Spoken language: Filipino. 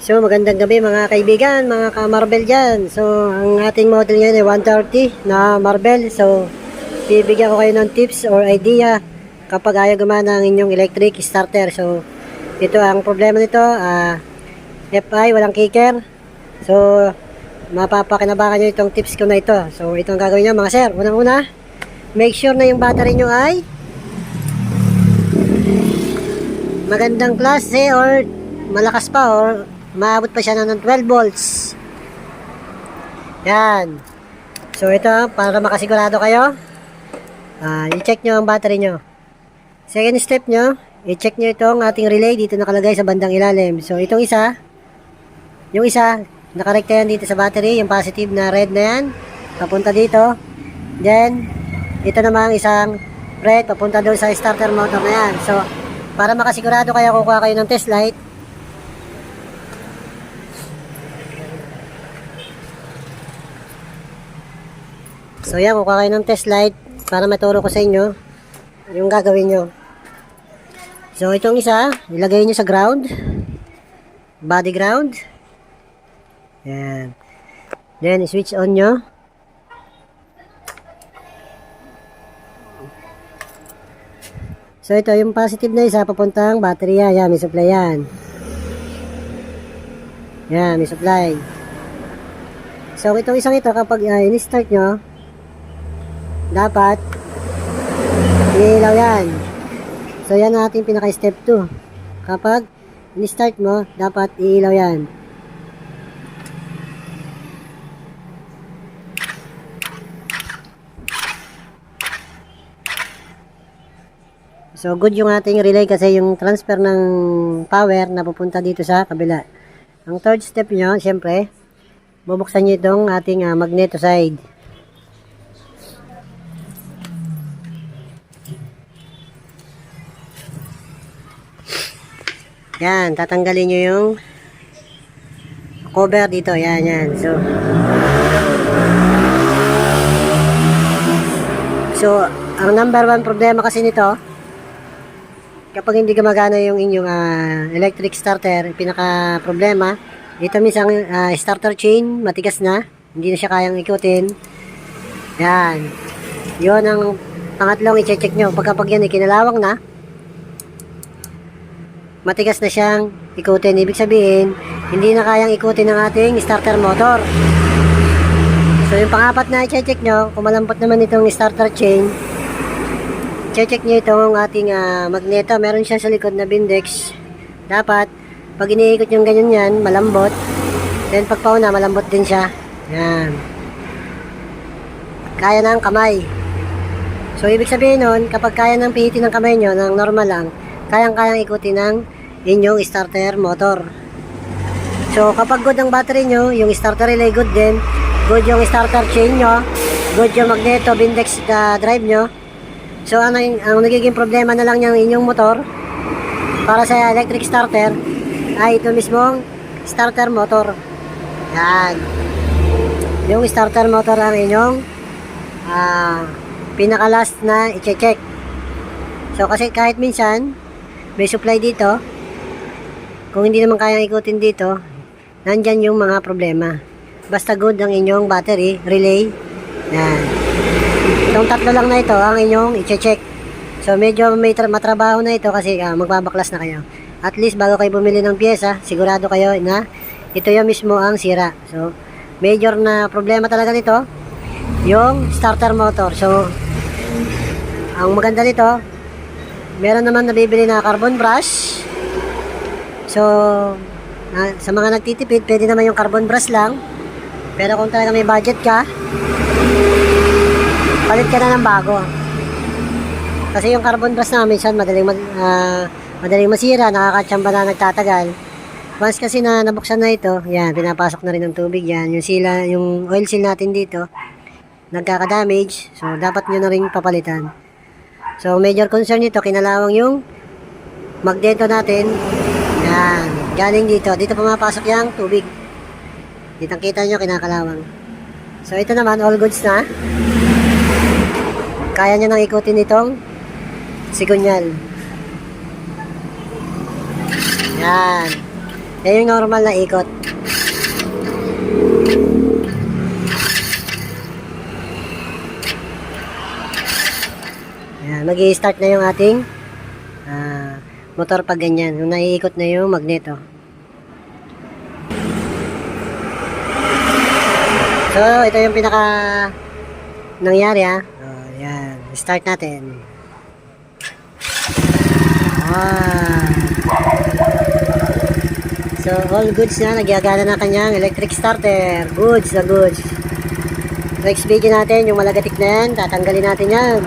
So, magandang gabi mga kaibigan, mga ka-Marvel dyan. So, ang ating model ngayon ay 130 na Marvel. So, bibigyan ko kayo ng tips or idea kapag ayaw gumana ang inyong electric starter. So, ito ang problema nito. ah FI, walang kicker. So, mapapakinabangan nyo itong tips ko na ito. So, ito ang gagawin nyo mga sir. Unang-una, make sure na yung battery nyo ay magandang klase or malakas pa or maabot pa siya ng 12 volts. Yan. So ito, para makasigurado kayo, ah, i-check nyo ang battery nyo. Second step nyo, i-check nyo itong ating relay dito nakalagay sa bandang ilalim. So itong isa, yung isa, nakarekta yan dito sa battery, yung positive na red na yan, papunta dito. Then, ito namang isang red, papunta doon sa starter motor na yan. So, para makasigurado kayo, kukuha kayo ng test light. So yan, kukuha kayo ng test light para maturo ko sa inyo yung gagawin nyo. So itong isa, ilagay nyo sa ground. Body ground. Yan. Then, switch on nyo. So ito, yung positive na isa, papuntang baterya. Yan, may supply yan. Yan, may supply. So itong isang ito, kapag uh, in-start nyo, dapat ilaw yan. So yan ang ating pinaka step 2. Kapag in-start mo, dapat iilaw yan. So good yung ating relay kasi yung transfer ng power na pupunta dito sa kabila. Ang third step nyo, syempre, bubuksan nyo itong ating uh, magneto side. Yan, tatanggalin nyo yung cover dito. Yan, yan. So, so ang number one problema kasi nito, kapag hindi gumagana yung inyong ah, electric starter, pinaka problema, ito minsan ah, starter chain, matigas na, hindi na siya kayang ikutin. Yan. Yun ang pangatlong i-check nyo. Pagkapag yan ikinalawang na, matigas na siyang ikutin. Ibig sabihin, hindi na kayang ikutin ng ating starter motor. So yung pangapat na i-check nyo, kung malambot naman itong starter chain, check nyo itong ating ah, magneto. Meron siya sa likod na bindex. Dapat, pag iniikot yung ganyan yan, malambot. Then pag pauna, malambot din siya. Yan. Kaya ng kamay. So, ibig sabihin nun, kapag kaya ng pihitin ng kamay nyo, ng normal lang, kayang-kayang ikutin ng inyong starter motor. So, kapag good ang battery nyo, yung starter relay good din, good yung starter chain nyo, good yung magneto, bindex uh, drive nyo, So ano yung, ang nagiging problema na lang ng inyong motor para sa electric starter ay ito mismong starter motor. Yan. Yung starter motor ang inyong ah pinaka-last na i-check. So kasi kahit minsan may supply dito kung hindi naman kayang ikutin dito nandyan yung mga problema. Basta good ang inyong battery, relay. Yan. Itong tatlo lang na ito ang inyong i-check. So medyo may tra- matrabaho na ito kasi ah, magbabaklas na kayo. At least bago kayo bumili ng pyesa, sigurado kayo na ito yung mismo ang sira. So major na problema talaga nito yung starter motor. So ang maganda nito, meron naman nabibili na carbon brush. So na- sa mga nagtitipid, pwede naman yung carbon brush lang. Pero kung talaga may budget ka, palit ka na ng bago. Kasi yung carbon brush namin minsan madaling mag, ah, madaling masira, nakakatsamba na nagtatagal. Once kasi na nabuksan na ito, yan, pinapasok na rin ng tubig yan. Yung sila, yung oil seal natin dito, nagkaka-damage. So, dapat nyo na rin papalitan. So, major concern nito, kinalawang yung magneto natin. Yan, galing dito. Dito pumapasok yung tubig. Kitang kita nyo, kinakalawang. So, ito naman, all goods na kaya niya nang ikutin itong sigunyal. Yan. Yan yung normal na ikot. Yan, mag start na yung ating ah, motor pag ganyan. Yung naiikot na yung magneto. So, ito yung pinaka nangyari ha. Oh, yan. Start natin. Ah. So, all goods na. Nagyagana na kanyang electric starter. Goods na goods. Next video natin, yung malagatik na yan, tatanggalin natin yan.